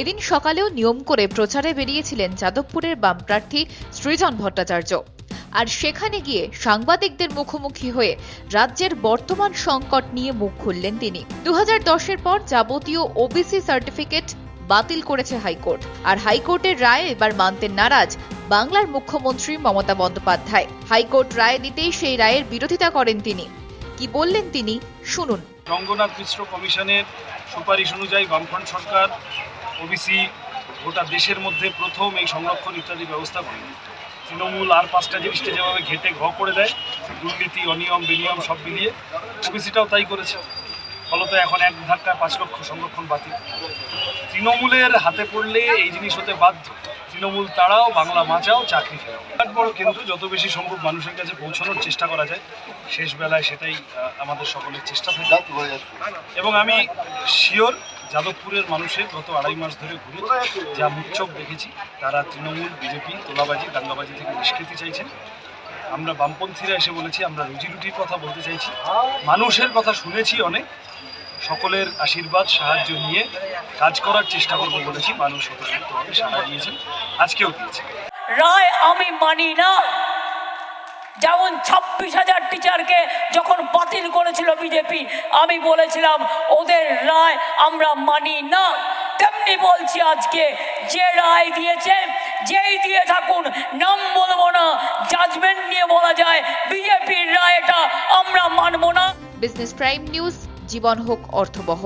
এদিন সকালেও নিয়ম করে প্রচারে বেরিয়েছিলেন যাদবপুরের বাম প্রার্থী সৃজন ভট্টাচার্য। আর সেখানে গিয়ে সাংবাদিকদের মুখোমুখি হয়ে রাজ্যের বর্তমান সংকট নিয়ে মুখ খুললেন তিনি। দু দশের পর যাবতীয় ওবিসি সার্টিফিকেট বাতিল করেছে হাইকোর্ট। আর হাইকোর্টের রায় এবার মানতে নারাজ বাংলার মুখ্যমন্ত্রী মমতা বন্দ্যোপাধ্যায়। হাইকোর্ট রায় দিতেই সেই রায়ের বিরোধিতা করেন তিনি। কি বললেন তিনি, শুনুন। রঙ্গনাথ মিশ্র কমিশনের সুপারিশ অনুযায়ী বামফ্রন্ট সরকার ওবিসি গোটা দেশের মধ্যে প্রথম এই সংরক্ষণ ইত্যাদি ব্যবস্থা করে। তৃণমূল আর পাঁচটা জিনিসটা যেভাবে ঘেটে ঘ করে দেয়, দুর্নীতি, অনিয়ম, বিনিয়ম সব মিলিয়ে ওবিসিটাও তাই করেছে। ফলত এখন এক ধাক্কায় পাঁচ লক্ষ সংরক্ষণ বাতিল। তৃণমূলের হাতে পড়লে এই জিনিস হতে বাধ্য। তৃণমূল তাড়াও, বাংলা বাঁচাও, চাকরি ফেরাও। বিরাট বড় কিন্তু যত বেশি সম্ভব মানুষের কাছে পৌঁছানোর চেষ্টা করা যায়, শেষ বেলায় সেটাই আমাদের সকলের চেষ্টা থাকে। এবং আমি শিওর যাদবপুরের মানুষের গত আড়াই মাস ধরে ঘুরে যা মুখচোখ দেখেছি, তারা তৃণমূল, বিজেপি, তোলাবাজি, দাঙ্গাবাজি থেকে নিষ্কৃতি চাইছেন। আমরা বামপন্থীরা এসে বলেছি, আমরা রুজি রুটির কথা বলতে চাইছি। মানুষের কথা শুনেছি অনেক। সকলের আশীর্বাদ, সাহায্য নিয়ে কাজ করার চেষ্টা করব বলেছি। মানুষ স্বতঃস্ফূর্তভাবে সাড়া দিয়েছেন, আজকেও দিয়েছে। রায় আমি মানি না। যেমন ছাব্বিশ হাজার টিচারকে যখন বাতিল করেছিল বিজেপি, আমি বলেছিলাম, ওদের আমরা মানি না। তেমনি বলছি আজকে যে রায় দিয়েছে, যেই দিয়ে থাকুন, নাম বলব না জাজমেন্ট নিয়ে বলা যায়, বিজেপির রায়টা আমরা মানবো না। বিজনেস প্রাইম নিউজ জীবন হোক অর্থবহ